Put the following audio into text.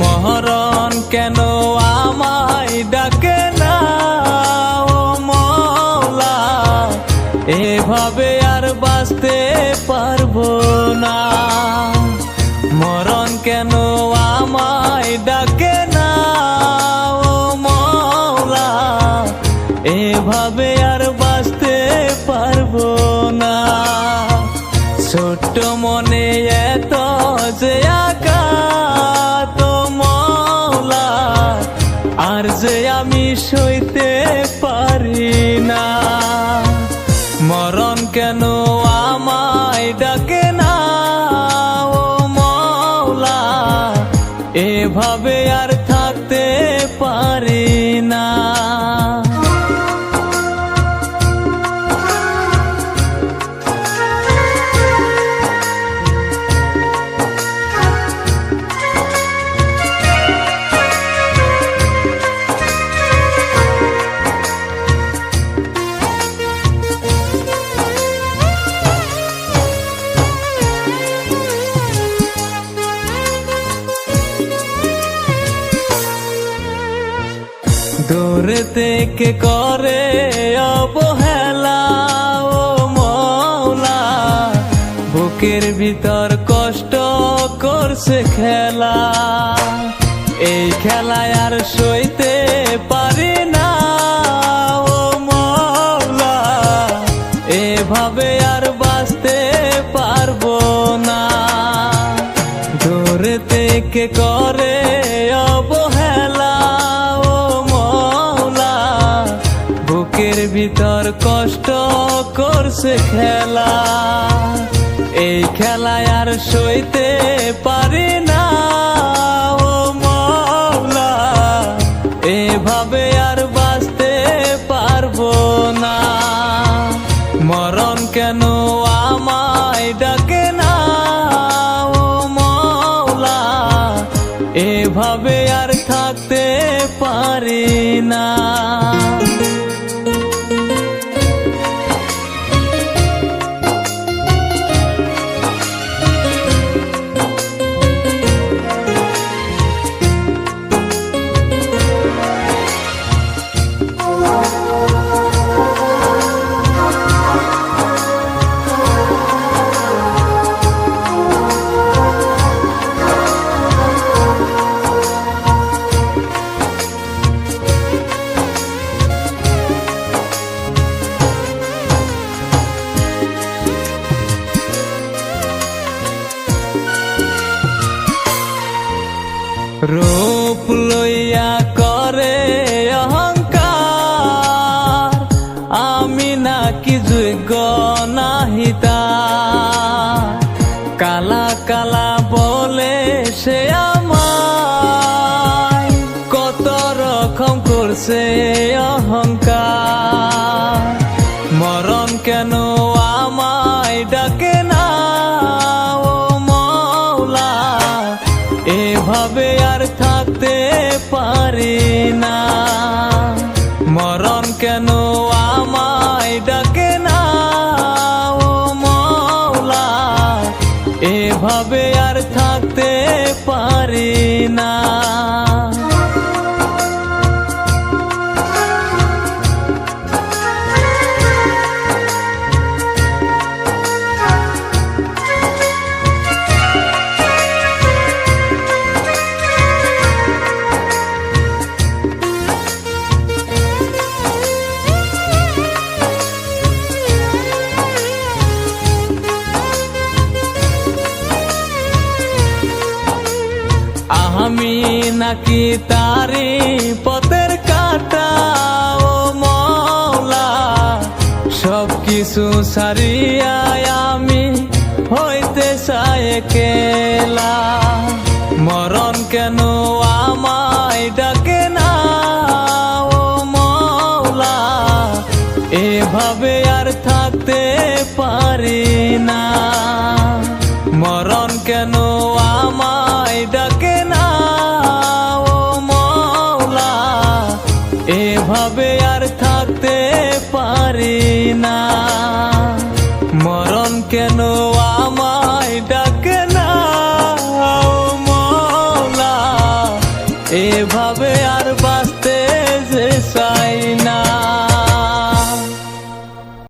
মহরণ কেন আমায় ডাকে না? ও মৌলা, এভাবে আর বাঁচতে পারব না। মরণ কেন আমায় ডাকে না? ও মৌলা, এভাবে আর বাঁচতে পারব না। ছোট্ট মনে মরণ কেন দূর থেকে করে অবহেলা, ও মৌলা বুকের ভিতর কষ্ট করছে খেলা। এই খেলায় আর সইতে পারি না, ও মৌলা এভাবে আর বাঁচতে পারব না। দূর থেকে করে বুকের ভিতর কষ্ট করছে খেলা। এই খেলায় আর সইতে পারি না। ও মৌলা এভাবে আর বাঁচতে পারব না। মরণ কেন আমায় ডাকে না? ও মৌলা এভাবে আর থাকতে পারি না। রূপ লইয়া করে অহংকার, আমি নাকি যোগ্য নাহিতা কালা কালা বলে সে আমায়, কত রকম করছে অহংকার। কেন নাকি তারি পথের কাটা ও মৌলা। সব কিছু সারিয়ায় আমি হইতে চাই কেলা মরণ কেন আমায় ডাকে না ও মৌলা? এভাবে আর থাকতে পারি না। মরণ কেন আমায় এভাবে আর থাকতে পারি না।